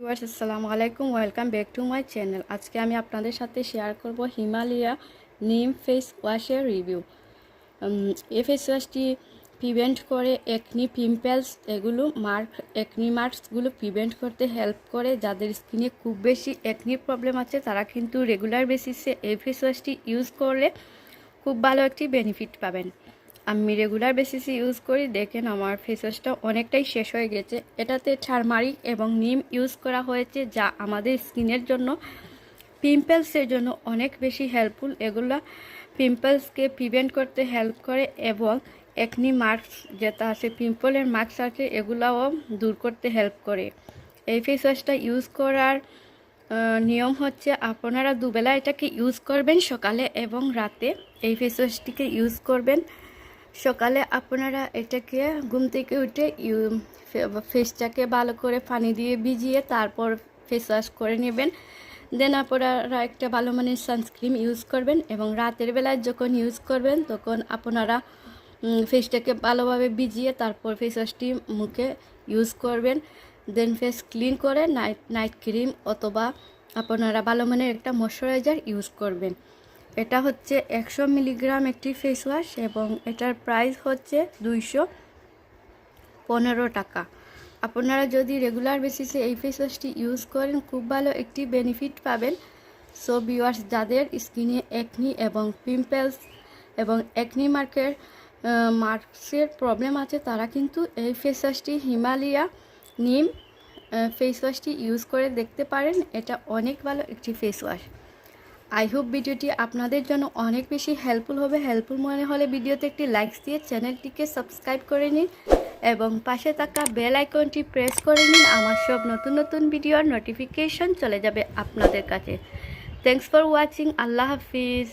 Viewers, আসসালামু আলাইকুম। Welcome back to my channel. আজকে আমি আপনাদের সাথে শেয়ার করব হিমালয়া নিম ফেস ওয়াশের রিভিউ। এই ফেস ওয়াশটি প্রিভেন্ট করে একনি পিম্পলস, এগুলো মার্ক, একনি মার্কসগুলো প্রিভেন্ট করতে হেল্প করে। যাদের স্কিনে খুব বেশি একনি প্রবলেম আছে, তারা কিন্তু রেগুলার বেসিসে এই ফেস ওয়াশটি ইউজ করলে খুব ভালো একটি বেনিফিট পাবেন। আমি রেগুলার বেসিসে ইউজ করি। দেখেন আমার ফেস ওয়াশটা অনেকটাই শেষ হয়ে গেছে। এটাতে টারমারিক এবং নিম ইউজ করা হয়েছে, যা আমাদের স্কিনের জন্য পিম্পলসের জন্য অনেক বেশি হেল্পফুল এগুলো পিম্পলসকে প্রিভেন্ট করতে হেল্প করে এবং একনি মার্কস যেটা আছে পিম্পলের মার্কস আছে, এগুলাও দূর করতে হেল্প করে। এই ফেস ওয়াশটা ইউজ করার নিয়ম হচ্ছে আপনারা দুবেলা এটাকে ইউজ করবেন সকালে এবং রাতে। এই ফেস ওয়াশটিকে ইউজ করবেন। সকালে আপনারা এটাকে ঘুম থেকে উঠে ফেসটাকে ভালো করে পানি দিয়ে ভিজিয়ে তারপর ফেস ওয়াশ করে নেবেন। দেন আপনারা একটা ভালো মানের সানস্ক্রিন ইউজ করবেন এবং রাতের বেলায় যখন ইউজ করবেন তখন আপনারা ফেসটাকে ভালোভাবে ভিজিয়ে তারপর ফেস ওয়াশটি মুখে ইউজ করবেন। দেন ফেস ক্লিন করে নাইট নাইট ক্রিম অথবা আপনারা ভালো মানের একটা ময়শ্চারাইজার ইউজ করবেন। এটা হচ্ছে একশো মিলিগ্রাম একটি ফেস ওয়াশ এবং এটার প্রাইস হচ্ছে দুইশো পনেরো টাকা। আপনারা যদি রেগুলার বেসিসে এই ফেস ওয়াশটি ইউজ করেন, খুব ভালো একটি বেনিফিট পাবেন। সো ভিউয়ার্স যাদের স্কিনে একনি এবং পিম্পলস এবং একনি মার্কের মার্কসের প্রবলেম আছে, তারা কিন্তু এই ফেস ওয়াশটি হিমালয়া নিম ফেস ওয়াশটি ইউজ করে দেখতে পারেন। এটা অনেক ভালো একটি ফেস ওয়াশ আই হোপ ভিডিওটি আপনাদের জন্য অনেক বেশি হেল্পফুল হবে। হেল্পফুল মনে হলে ভিডিওতে একটি লাইক দিয়ে চ্যানেলটিকে সাবস্ক্রাইব করে নিন এবং পাশে থাকা বেল আইকনটি প্রেস করে নিন। আমার সব নতুন নতুন ভিডিওর নোটিফিকেশন চলে যাবে আপনাদের কাছে। থ্যাংকস ফর ওয়াচিং আল্লাহ হাফিজ।